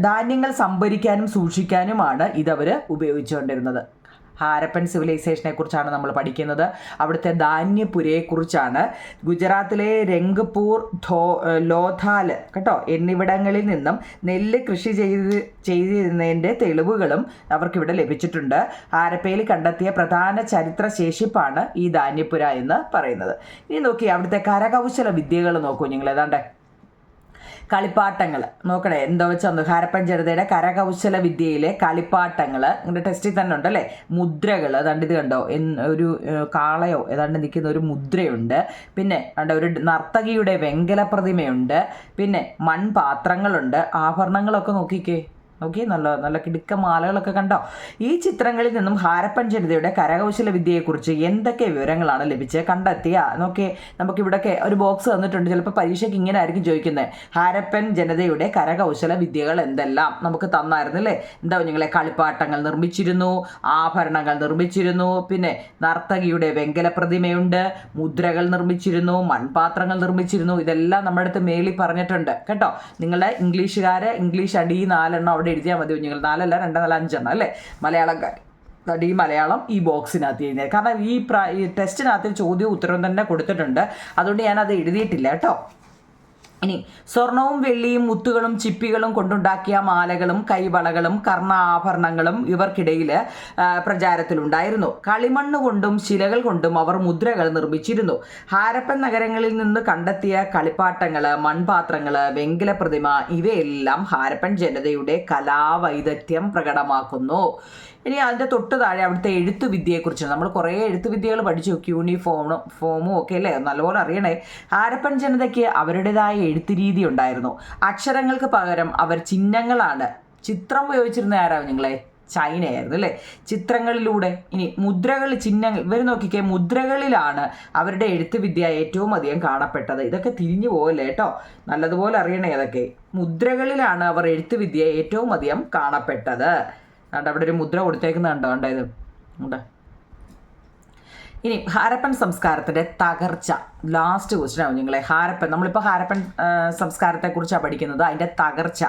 ധാന്യങ്ങൾ സംഭരിക്കാനും സൂക്ഷിക്കാനുമാണ് ഇതവർ ഉപയോഗിച്ചുകൊണ്ടിരുന്നത്. ഹാരപ്പൻ സിവിലൈസേഷനെ കുറിച്ചാണ് നമ്മൾ പഠിക്കുന്നത്. അവിടുത്തെ ധാന്യപുരയെക്കുറിച്ചാണ് ഗുജറാത്തിലെ രംഗ്പൂർ ധോ ലോധാൽ കേട്ടോ എന്നിവിടങ്ങളിൽ നിന്നും നെല്ല് കൃഷി ചെയ്ത് ചെയ്തിരുന്നതിന്റെ തെളിവുകളും അവർക്കിവിടെ ലഭിച്ചിട്ടുണ്ട്. ഹാരപ്പയിൽ കണ്ടെത്തിയ പ്രധാന ചരിത്ര ശേഷിപ്പാണ് ഈ ധാന്യപുര എന്ന് പറയുന്നത്. ഇനി നോക്കി അവിടുത്തെ കരകൗശല വിദ്യകൾ നോക്കൂ നിങ്ങൾ. ഏതാണ്ട് കളിപ്പാട്ടങ്ങൾ നോക്കണേ എന്താ വെച്ചാൽ ഹാരപ്പൻ ജനതയുടെ കരകൗശല വിദ്യയിലെ കളിപ്പാട്ടങ്ങൾ നിങ്ങളുടെ ടെസ്റ്റിൽ തന്നെ ഉണ്ട് അല്ലേ മുദ്രകൾ ഏതാണ്ട് ഇത് കണ്ടോ? ഒരു കാളയോ ഏതാണ്ട് നിൽക്കുന്ന ഒരു മുദ്രയുണ്ട്. പിന്നെ അതുകൊണ്ട് ഒരു നർത്തകിയുടെ വെങ്കല പ്രതിമയുണ്ട്. പിന്നെ മൺപാത്രങ്ങളുണ്ട്. ആഭരണങ്ങളൊക്കെ നോക്കിക്കേ. നോക്കി നല്ല നല്ല കിടുക്ക മാലകളൊക്കെ കണ്ടോ? ഈ ചിത്രങ്ങളിൽ നിന്നും ഹാരപ്പൻ ജനതയുടെ കരകൗശല വിദ്യയെക്കുറിച്ച് എന്തൊക്കെ വിവരങ്ങളാണ് ലഭിച്ചത്? കണ്ടെത്തിയ നോക്കി നമുക്ക് ഇവിടെയൊക്കെ ഒരു ബോക്സ് തന്നിട്ടുണ്ട്. ചിലപ്പോൾ പരീക്ഷയ്ക്ക് ഇങ്ങനെ ആയിരിക്കും ചോദിക്കുന്നത് ഹാരപ്പൻ ജനതയുടെ കരകൗശല വിദ്യകൾ എന്തെല്ലാം? നമുക്ക് തന്നായിരുന്നു അല്ലേ എന്താ നിങ്ങളെ കളിപ്പാട്ടങ്ങൾ നിർമ്മിച്ചിരുന്നു ആഭരണങ്ങൾ നിർമ്മിച്ചിരുന്നു പിന്നെ നർത്തകിയുടെ വെങ്കല പ്രതിമയുണ്ട് മുദ്രകൾ നിർമ്മിച്ചിരുന്നു മൺപാത്രങ്ങൾ നിർമ്മിച്ചിരുന്നു. ഇതെല്ലാം നമ്മുടെ അടുത്ത് മേളിൽ പറഞ്ഞിട്ടുണ്ട്. കേട്ടോ? നിങ്ങളുടെ ഇംഗ്ലീഷുകാരെ ഇംഗ്ലീഷ് അടി നാലെണ്ണം അവിടെ എഴുതിയാൽ മതി കുഞ്ഞുങ്ങൾ. നാലല്ല രണ്ട് നാല് അഞ്ചെണ്ണം അല്ലേ? മലയാളക്കാർ ഈ മലയാളം ഈ ബോക്സിനകത്ത് എഴുതിയത്. കാരണം ഈ പ്രാ ഈ ടെസ്റ്റിനകത്ത് ചോദ്യവും ഉത്തരവും തന്നെ കൊടുത്തിട്ടുണ്ട്. അതുകൊണ്ട് ഞാൻ അത് എഴുതിയിട്ടില്ല കേട്ടോ. ഇനി സ്വർണവും വെള്ളിയും മുത്തുകളും ചിപ്പികളും കൊണ്ടുണ്ടാക്കിയ മാലകളും കൈവളകളും കർണാഭരണങ്ങളും ഇവർക്കിടയിൽ പ്രചാരത്തിലുണ്ടായിരുന്നു. കളിമണ്ണ് കൊണ്ടും ശിലകൾ കൊണ്ടും അവർ മുദ്രകൾ നിർമ്മിച്ചിരുന്നു. ഹാരപ്പൻ നഗരങ്ങളിൽ നിന്ന് കണ്ടെത്തിയ കളിപ്പാട്ടങ്ങൾ മൺപാത്രങ്ങൾ വെങ്കല പ്രതിമ ഇവയെല്ലാം ഹാരപ്പൻ ജനതയുടെ കലാവൈദഗ്ധ്യം പ്രകടമാക്കുന്നു. ഇനി അതിന്റെ തൊട്ട് താഴെ അവിടുത്തെ എഴുത്തുവിദ്യയെക്കുറിച്ച് നമ്മൾ കുറേ എഴുത്തുവിദ്യകൾ പഠിച്ചു. ക്യൂണിഫോമും ഫോമും ഒക്കെ അല്ലേ? നല്ലപോലെ അറിയണേ. ഹാരപ്പൻ ജനതയ്ക്ക് അവരുടേതായ എഴുത്ത് രീതി ഉണ്ടായിരുന്നു. അക്ഷരങ്ങൾക്ക് പകരം അവർ ചിഹ്നങ്ങളാണ്. ചിത്രം ഉപയോഗിച്ചിരുന്ന ആരാവും നിങ്ങളെ? ചൈനയായിരുന്നു അല്ലേ? ചിത്രങ്ങളിലൂടെ ഇനി മുദ്രകൾ ചിഹ്നങ്ങൾ ഇവർ നോക്കിക്കേ മുദ്രകളിലാണ് അവരുടെ എഴുത്തുവിദ്യ ഏറ്റവും അധികം കാണപ്പെട്ടത്. ഇതൊക്കെ തിരിഞ്ഞു പോകല്ലേ കേട്ടോ? നല്ലതുപോലെ അറിയണേ അതൊക്കെ. മുദ്രകളിലാണ് അവർ എഴുത്തുവിദ്യ ഏറ്റവും അധികം കാണപ്പെട്ടത്. അതുകൊണ്ട് അവിടെ ഒരു മുദ്ര കൊടുത്തേക്കുന്ന കണ്ടോ ഇത്? ഉണ്ട്. ഇനി ഹാരപ്പൻ സംസ്കാരത്തിന്റെ തകർച്ച. ലാസ്റ്റ് ക്വസ്റ്റ്യൻ ആവും നിങ്ങളെ. ഹാരപ്പൻ നമ്മളിപ്പോൾ ഹാരപ്പൻ സംസ്കാരത്തെക്കുറിച്ചാണ് പഠിക്കുന്നത്. അതിന്റെ തകർച്ച.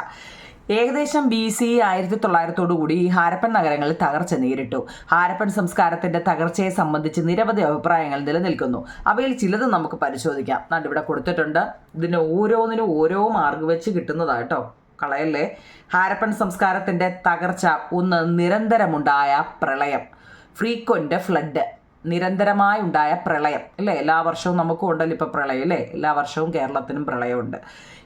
ഏകദേശം ബി സി ആയിരത്തി തൊള്ളായിരത്തോടു കൂടി ഈ ഹാരപ്പൻ നഗരങ്ങളിൽ തകർച്ച നേരിട്ടു. ഹാരപ്പൻ സംസ്കാരത്തിന്റെ തകർച്ചയെ സംബന്ധിച്ച് നിരവധി അഭിപ്രായങ്ങൾ നിലനിൽക്കുന്നു. അവയിൽ ചിലത് നമുക്ക് പരിശോധിക്കാം. ഇവിടെ കൊടുത്തിട്ടുണ്ട്. ഇതിന് ഓരോന്നിനും ഓരോ മാർഗ് വെച്ച് കിട്ടുന്നതാട്ടോ കളയല്ലേ? ഹാരപ്പൻ സംസ്കാരത്തിന്റെ തകർച്ച ഒന്ന് നിരന്തരമുണ്ടായ പ്രളയം. Frequent flood. നിരന്തരമായി ഉണ്ടായ പ്രളയം. അല്ലേ? എല്ലാ വർഷവും നമുക്കും ഉണ്ടല്ലോ ഇപ്പോൾ പ്രളയം അല്ലേ? എല്ലാ വർഷവും കേരളത്തിനും പ്രളയമുണ്ട്.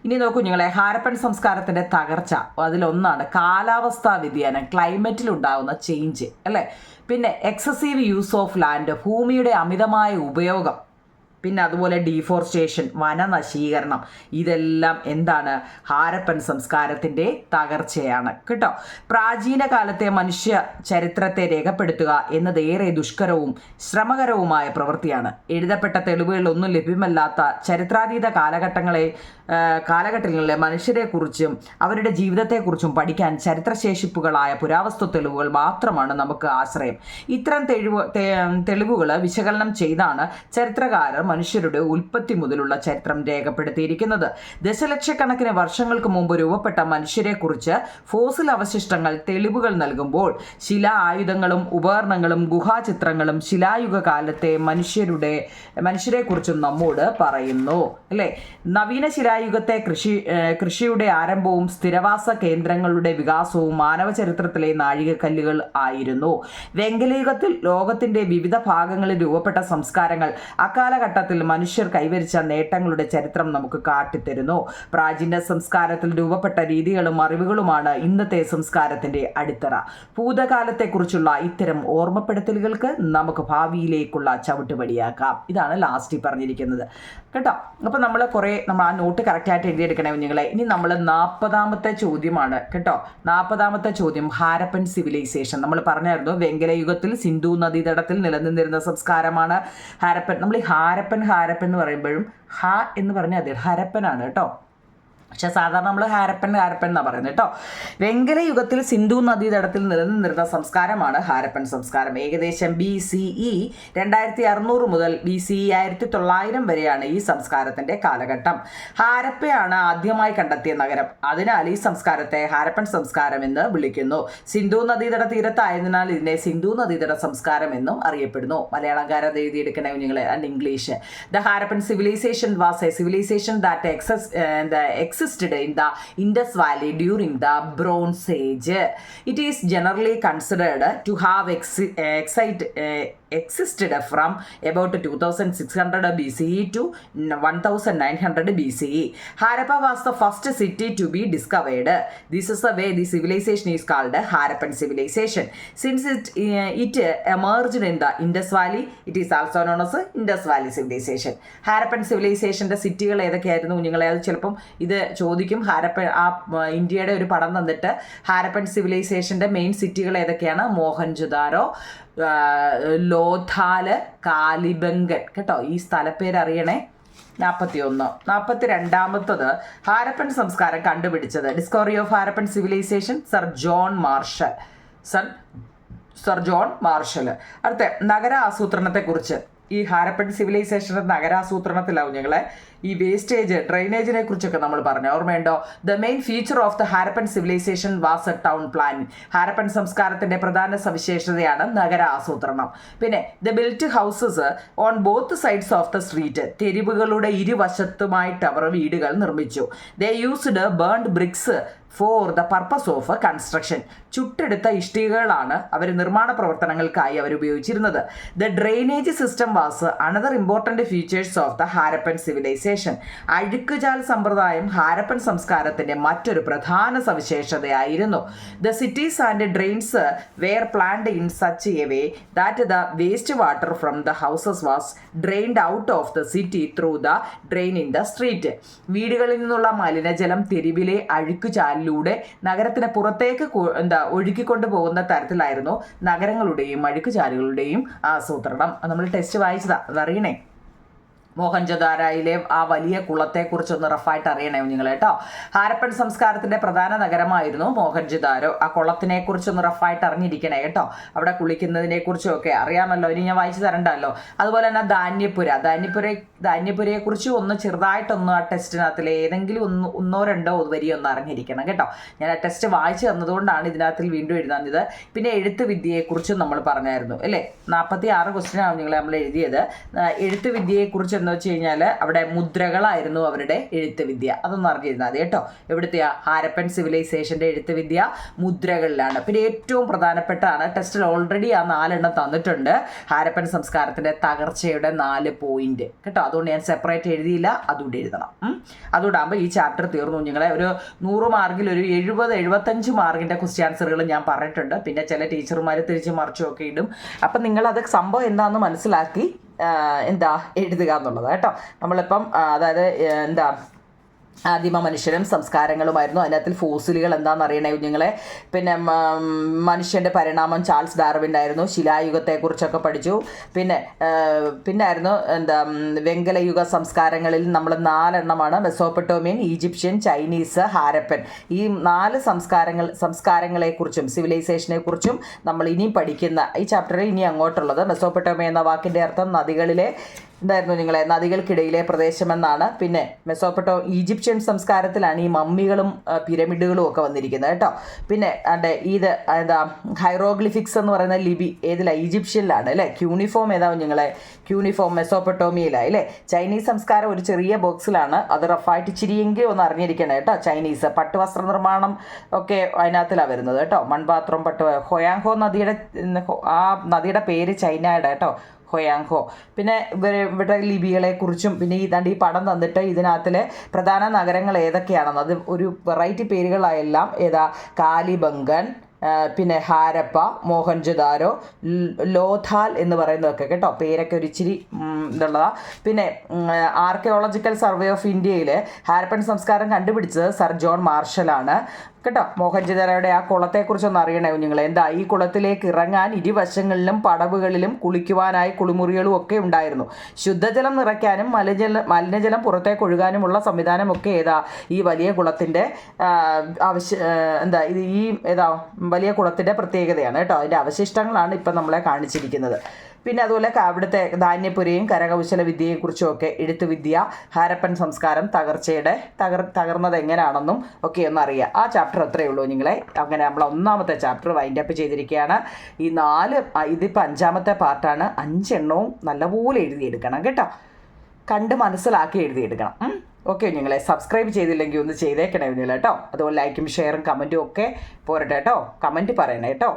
ഇനി നോക്കൂ നിങ്ങളെ ഹാരപ്പൻ സംസ്കാരത്തിന്റെ തകർച്ച. അതിലൊന്നാണ് കാലാവസ്ഥാ വ്യതിയാനം ക്ലൈമറ്റിൽ ഉണ്ടാകുന്ന ചേഞ്ച് അല്ലേ? പിന്നെ എക്സസീവ് യൂസ് ഓഫ് ലാൻഡ് ഭൂമിയുടെ അമിതമായ ഉപയോഗം. പിന്നെ അതുപോലെ ഡീഫോറസ്റ്റേഷൻ വനനശീകരണം ഇതെല്ലാം എന്താണ്? ഹാരപ്പൻ സംസ്കാരത്തിന്റെ തകർച്ചയാണ്. കേട്ടോ? പ്രാചീന കാലത്തെ മനുഷ്യ ചരിത്രത്തെ രേഖപ്പെടുത്തുക എന്നത് ഏറെ ദുഷ്കരവും ശ്രമകരവുമായ പ്രവൃത്തിയാണ്. എഴുതപ്പെട്ട തെളിവുകളൊന്നും ലഭ്യമല്ലാത്ത ചരിത്രാതീത കാലഘട്ടങ്ങളെ കാലഘട്ടങ്ങളിലെ മനുഷ്യരെക്കുറിച്ചും അവരുടെ ജീവിതത്തെക്കുറിച്ചും പഠിക്കാൻ ചരിത്രശേഷിപ്പുകളായ പുരാവസ്തു തെളിവുകൾ മാത്രമാണ് നമുക്ക് ആശ്രയം. ഇത്തരം തെളിവ് തെളിവുകൾ വിശകലനം ചെയ്താണ് ചരിത്രകാരർ മനുഷ്യരുടെ ഉൽപ്പത്തി മുതലുള്ള ചരിത്രം രേഖപ്പെടുത്തിയിരിക്കുന്നത്. ദശലക്ഷക്കണക്കിന് വർഷങ്ങൾക്ക് മുമ്പ് രൂപപ്പെട്ട മനുഷ്യരെക്കുറിച്ച് ഫോസിൽ അവശിഷ്ടങ്ങൾ തെളിവുകൾ നൽകുമ്പോൾ ശിലാ ആയുധങ്ങളും ഉപകരണങ്ങളും ഗുഹാചിത്രങ്ങളും ശിലായുഗ കാലത്തെ മനുഷ്യരുടെ മനുഷ്യരെക്കുറിച്ചും നമ്മോട് പറയുന്നു. അല്ലേ? നവീന ശിലായുഗത്തെ കൃഷി കൃഷിയുടെ ആരംഭവും സ്ഥിരവാസ കേന്ദ്രങ്ങളുടെ വികാസവും മാനവ ചരിത്രത്തിലെ നാഴികക്കല്ലുകൾ ആയിരുന്നു. വെങ്കലയുഗത്തിൽ ലോകത്തിന്റെ വിവിധ ഭാഗങ്ങളിൽ രൂപപ്പെട്ട സംസ്കാരങ്ങൾ അക്കാലഘട്ടത്തിൽ മനുഷ്യർ കൈവരിച്ച നേട്ടങ്ങളുടെ ചരിത്രം നമുക്ക് കാട്ടിത്തരുന്നു. പ്രാചീന സംസ്കാരത്തിൽ രൂപപ്പെട്ട രീതികളും അറിവുകളുമാണ് ഇന്നത്തെ സംസ്കാരത്തിന്റെ അടിത്തറ. ഭൂതകാലത്തെക്കുറിച്ചുള്ള ഇത്തരം ഓർമ്മപ്പെടുത്തലുകൾക്ക് നമുക്ക് ഭാവിയിലേക്കുള്ള ചവിട്ടുപടിയാക്കാം. ഇതാണ് ലാസ്റ്റിൽ പറഞ്ഞിരിക്കുന്നത്. കേട്ടോ? അപ്പോൾ നമ്മൾ കുറേ നമ്മൾ ആ നോട്ട് കറക്റ്റായിട്ട് എഴുതിയെടുക്കണേ കുഞ്ഞുങ്ങളെ. ഇനി നമ്മൾ നാൽപ്പതാമത്തെ ചോദ്യമാണ്. കേട്ടോ? നാൽപ്പതാമത്തെ ചോദ്യം ഹാരപ്പൻ സിവിലൈസേഷൻ നമ്മൾ പറഞ്ഞായിരുന്നു വെങ്കലയുഗത്തിൽ സിന്ധു നദീതടത്തിൽ നിലനിന്നിരുന്ന സംസ്കാരമാണ് ഹാരപ്പൻ. നമ്മൾ ഈ ഹാരപ്പൻ ഹാരപ്പൻ എന്ന് പറയുമ്പോഴും ഹ എന്ന് പറഞ്ഞാൽ അതെ ഹരപ്പനാണ് കേട്ടോ. പക്ഷെ സാധാരണ നമ്മൾ ഹാരപ്പൻ ഹാരപ്പൻ എന്നാണ് പറയുന്നത് കേട്ടോ. വെങ്കല യുഗത്തിൽ സിന്ധു നദീതടത്തിൽ നിലനിന്നിരുന്ന സംസ്കാരമാണ് ഹാരപ്പൻ സംസ്കാരം. ഏകദേശം ബി സി ഇ രണ്ടായിരത്തി അറുന്നൂറ് മുതൽ ബി സി ഇ ആയിരത്തി തൊള്ളായിരം വരെയാണ് ഈ സംസ്കാരത്തിന്റെ കാലഘട്ടം. ഹാരപ്പയാണ് ആദ്യമായി കണ്ടെത്തിയ നഗരം. അതിനാൽ ഈ സംസ്കാരത്തെ ഹാരപ്പൻ സംസ്കാരം എന്ന് വിളിക്കുന്നു. സിന്ധു നദീതട തീരത്തായതിനാൽ ഇതിനെ സിന്ധു നദീതട സംസ്കാരം എന്നും അറിയപ്പെടുന്നു. മലയാളംകാരത് എഴുതിയെടുക്കണേ and English. The Harappan civilization was a civilization that exists existed in the Indus Valley during the Bronze Age. It is generally considered to have ex- excite, uh, existed from about 2600 BCE to 1900 BCE. Harappa was the first city to be discovered. This is the way the civilization is called Harappan civilization. Since it, uh, it emerged in the Indus Valley, it is also known as Indus Valley civilization. Harappan സിവിലൈസേഷന്റെ സിറ്റികൾ ഏതൊക്കെയായിരുന്നു കുഞ്ഞുങ്ങളെ അത് ചിലപ്പം ഇത് ചോദിക്കും ഹാരപ്പൻ ആ ഇന്ത്യയുടെ ഒരു പടം തന്നിട്ട് ഹാരപ്പൻ സിവിലൈസേഷന്റെ മെയിൻ സിറ്റികൾ ഏതൊക്കെയാണ് മോഹൻജുദാരോ ആ, ലോഥാൽ കാലിബംഗൻ. കേട്ടോ ഈ സ്ഥലപ്പേര് അറിയണേ നാൽപ്പത്തി ഒന്ന് നാൽപ്പത്തി രണ്ടാമത്തത് ഹാരപ്പൻ സംസ്കാരം കണ്ടുപിടിച്ചത്. Discovery of Harappan civilization sir John Marshall sir sir John Marshall അടുത്ത നഗര ആസൂത്രണത്തെക്കുറിച്ച് ഈ ഹാരപ്പൻ സിവിലൈസേഷന്റെ നഗരാസൂത്രണത്തിലാവും ഞങ്ങളെ. ഈ വേസ്റ്റേജ് ഡ്രെയിനേജിനെ കുറിച്ചൊക്കെ നമ്മൾ പറഞ്ഞു. ഓർമ്മയുണ്ടോ? The main feature of the Harappan civilization was a town plan Harappan സംസ്കാരത്തിന്റെ പ്രധാന സവിശേഷതയാണ് നഗര ആസൂത്രണം. പിന്നെ the built houses on both sides of the street തെരുവുകളുടെ ഇരുവശത്തുമായിട്ട് അവർ വീടുകൾ നിർമ്മിച്ചു. The used burned bricks for the purpose of construction ചുട്ടെടുത്ത ഇഷ്ടികകളാണ് അവർ നിർമ്മാണ പ്രവർത്തനങ്ങൾക്കായി അവർ ഉപയോഗിച്ചിരുന്നത്. The drainage system was another important features of the Harappan civilization അഴുക്കുചാൽ സമ്പ്രദായം ഹാരപ്പൻ സംസ്കാരത്തിന്റെ മറ്റൊരു പ്രധാന സവിശേഷതയായിരുന്നു. The cities and drains were plant in such a way that the waste water from the houses was drained out of the city through the drain in the street വീടുകളിൽ നിന്നുള്ള മലിനജലം തെരുവിലെ അഴുക്കുചാലിലൂടെ നഗരത്തിന് പുറത്തേക്ക് എന്താ ഒഴുക്കിക്കൊണ്ടു പോകുന്ന തരത്തിലായിരുന്നു നഗരങ്ങളുടെയും അഴുക്കുചാലുകളുടെയും ആസൂത്രണം. നമ്മൾ ടെസ്റ്റ് വായിച്ചതാ അതറിയണേ? മോഹൻജദാരയിലെ ആ വലിയ കുളത്തെക്കുറിച്ചൊന്ന് റഫായിട്ട് അറിയണേ നിങ്ങൾ കേട്ടോ. ഹാരപ്പൻ സംസ്കാരത്തിന്റെ പ്രധാന നഗരമായിരുന്നു മോഹൻജദാരോ ആ കുളത്തിനെ കുറിച്ചൊന്ന് റഫായിട്ട് അറിഞ്ഞിരിക്കണേ കേട്ടോ. അവിടെ കുളിക്കുന്നതിനെ കുറിച്ചും ഒക്കെ അറിയാമല്ലോ. ഇനി ഞാൻ വായിച്ചു തരണ്ടല്ലോ. അതുപോലെ തന്നെ ധാന്യപുര ധാന്യപുര ധാന്യപുരയെ കുറിച്ച് ഒന്ന് ചെറുതായിട്ടൊന്ന് ആ ടെസ്റ്റിനകത്തിൽ ഏതെങ്കിലും ഒന്ന് ഒന്നോ രണ്ടോ വരിയൊന്ന് അറിഞ്ഞിരിക്കണം കേട്ടോ. ഞാൻ ആ ടെസ്റ്റ് വായിച്ചു തന്നതുകൊണ്ടാണ് ഇതിനകത്തിൽ വീണ്ടും എഴുതാഞ്ഞത്. പിന്നെ എഴുത്ത് വിദ്യയെക്കുറിച്ചും നമ്മൾ പറഞ്ഞായിരുന്നു. അല്ലേ? നാൽപ്പത്തി ആറ് ക്വസ്റ്റിനാണ് നിങ്ങളെ നമ്മൾ എഴുതിയത് എഴുത്ത് വിദ്യയെക്കുറിച്ച് എന്ന് വെച്ച് കഴിഞ്ഞാൽ അവിടെ മുദ്രകളായിരുന്നു അവരുടെ എഴുത്ത് വിദ്യ അതൊന്നും അറിഞ്ഞിരുന്നാൽ മതി കേട്ടോ. എവിടുത്തെയാ? ഹാരപ്പൻ സിവിലൈസേഷന്റെ എഴുത്ത് വിദ്യ മുദ്രകളിലാണ്. പിന്നെ ഏറ്റവും പ്രധാനപ്പെട്ടാണ് ടെസ്റ്റിൽ ഓൾറെഡി ആ നാലെണ്ണം തന്നിട്ടുണ്ട്. ഹാരപ്പൻ സംസ്കാരത്തിന്റെ തകർച്ചയുടെ നാല് പോയിന്റ് കേട്ടോ? അതുകൊണ്ട് ഞാൻ സെപ്പറേറ്റ് എഴുതിയില്ല അതുകൊണ്ട് എഴുതണം. അതുകൊണ്ടാകുമ്പോൾ അതുകൊണ്ട് ഈ ചാപ്റ്റർ തീർന്നു. നിങ്ങളെ ഒരു നൂറ് മാർക്കിൽ ഒരു എഴുപത് എഴുപത്തഞ്ച് മാർക്കിന്റെ ക്വസ്റ്റ്യൻ ആൻസറുകൾ ഞാൻ പറഞ്ഞിട്ടുണ്ട്. പിന്നെ ചില ടീച്ചർമാർ തിരിച്ച് മറിച്ചും ഒക്കെ ഇടും അപ്പം നിങ്ങളത് സംഭവം എന്താണെന്ന് മനസ്സിലാക്കി എന്താ എഴുതുക എന്നുള്ളത് കേട്ടോ. നമ്മളിപ്പം അതായത് എന്താ ആദിമ മനുഷ്യരും സംസ്കാരങ്ങളുമായിരുന്നു. അതിനകത്തിൽ ഫോസിലുകൾ എന്താണെന്ന് അറിയണേ കുഞ്ഞുങ്ങളെ? പിന്നെ മനുഷ്യന്റെ പരിണാമം ചാൾസ് ഡാർവിൻ ആയിരുന്നു ശിലായുഗത്തെക്കുറിച്ചൊക്കെ പഠിച്ചു. പിന്നെ പിന്നെ ആയിരുന്നു എന്താ വെങ്കലയുഗ സംസ്കാരങ്ങളിൽ നമ്മൾ നാലെണ്ണമാണ്. Mesopotamian Egyptian Chinese Harappan. ഈ നാല് സംസ്കാരങ്ങൾ സംസ്കാരങ്ങളെക്കുറിച്ചും സിവിലൈസേഷനെക്കുറിച്ചും നമ്മൾ ഇനിയും പഠിക്കുന്ന ഈ ചാപ്റ്ററിൽ ഇനി അങ്ങോട്ടുള്ളത്. മെസോപ്പട്ടോമിയ എന്ന വാക്കിന്റെ അർത്ഥം നദികളിലെ എന്തായിരുന്നു നിങ്ങളെ നദികൾക്കിടയിലെ പ്രദേശമെന്നാണ്? പിന്നെ മെസോപ്പട്ടോ ഈജിപ്ഷ്യൻ സംസ്കാരത്തിലാണ് ഈ മമ്മികളും പിരമിഡുകളും ഒക്കെ വന്നിരിക്കുന്നത് കേട്ടോ. പിന്നെ അതെ ഇത് എന്താ ഹൈറോഗ്ലിഫിക്സ് എന്ന് പറയുന്ന ലിപി ഏതിലാണ് ഈജിപ്ഷ്യനിലാണ് അല്ലേ? ക്യൂണിഫോം ഏതാവും നിങ്ങളെ? ക്യൂണിഫോം മെസോപ്പട്ടോമിയയിലാണ് അല്ലേ? ചൈനീസ് സംസ്കാരം ഒരു ചെറിയ ബോക്സിലാണ്. അത് റഫായിട്ട് ചിരിയെങ്കിൽ ഒന്ന് അറിഞ്ഞിരിക്കണം കേട്ടോ ചൈനീസ്. പട്ടുവസ്ത്ര നിർമ്മാണം ഒക്കെ അതിനകത്തിലാണ് വരുന്നത് കേട്ടോ. മൺപാത്രം പട്ടു ഹൊയാങ്ഹോ നദിയുടെ ആ നദിയുടെ പേര് ചൈനയുടെ കേട്ടോ. ഹൊയാങ്ഹോ പിന്നെ ഇവർ ഇവരുടെ ലിപികളെ കുറിച്ചും പിന്നെ ഈ ദാണ്ട് ഈ പടം തന്നിട്ട് ഇതിനകത്തിലെ പ്രധാന നഗരങ്ങൾ ഏതൊക്കെയാണെന്ന്. അത് ഒരു വെറൈറ്റി പേരുകളായെല്ലാം ഏതാ കാലിബംഗൻ പിന്നെ ഹാരപ്പ മോഹൻജദാരോ ലോഥാൽ എന്ന് പറയുന്നതൊക്കെ കേട്ടോ. പേരൊക്കെ ഒരു ഇച്ചിരി ഇതുള്ളതാണ് ഇതുള്ളതാ. പിന്നെ ആർക്കിയോളജിക്കൽ സർവേ ഓഫ് ഇന്ത്യയിൽ ഹാരപ്പൻ സംസ്കാരം കണ്ടുപിടിച്ചത് സർ ജോൺ മാർഷലാണ്. കേട്ടോ മോഹൻജിതരയുടെ ആ കുളത്തെക്കുറിച്ചൊന്ന് അറിയണേ കുഞ്ഞുങ്ങൾ എന്താ ഈ കുളത്തിലേക്ക് ഇറങ്ങാൻ ഇരുവശങ്ങളിലും പടവുകളിലും കുളിക്കുവാനായി കുളിമുറികളും ഒക്കെ ഉണ്ടായിരുന്നു. ശുദ്ധജലം നിറയ്ക്കാനും മലിജല മലിനജലം പുറത്തേക്ക് ഒഴുകാനുമുള്ള സംവിധാനമൊക്കെ ഏതാ? ഈ വലിയ കുളത്തിന്റെ ആവശ്യ എന്താ ഇത് ഈ ഏതാ വലിയ കുളത്തിന്റെ പ്രത്യേകതയാണ് കേട്ടോ. അതിന്റെ അവശിഷ്ടങ്ങളാണ് ഇപ്പം നമ്മളെ കാണിച്ചിരിക്കുന്നത്. പിന്നെ അതുപോലെ അവിടുത്തെ ധാന്യപുരയും കരകൗശല വിദ്യയെക്കുറിച്ചും ഒക്കെ എഴുത്തുവിദ്യ ഹാരപ്പൻ സംസ്കാരം തകർച്ചയുടെ തകർ തകർന്നത് എങ്ങനെയാണെന്നും ഒക്കെ ഒന്ന് അറിയാം ആ ചാപ്റ്റർ അത്രയേ ഉള്ളൂ നിങ്ങളെ. അങ്ങനെ നമ്മൾ ഒന്നാമത്തെ ചാപ്റ്റർ വൈൻഡ് അപ്പ് ചെയ്തിരിക്കുകയാണ്. ഈ നാല് ഇതിപ്പോൾ അഞ്ചാമത്തെ പാർട്ടാണ് അഞ്ചെണ്ണവും നല്ലപോലെ എഴുതിയെടുക്കണം കേട്ടോ. കണ്ട് മനസ്സിലാക്കി എഴുതിയെടുക്കണം. ഓക്കെ നിങ്ങളെ സബ്സ്ക്രൈബ് ചെയ്തില്ലെങ്കിൽ ഒന്ന് ചെയ്തേക്കണേ നിങ്ങൾ കേട്ടോ. അതുപോലെ ലൈക്കും ഷെയറും കമന്റും ഒക്കെ പോരട്ടെ കേട്ടോ. കമന്റ് പറയണേ കേട്ടോ.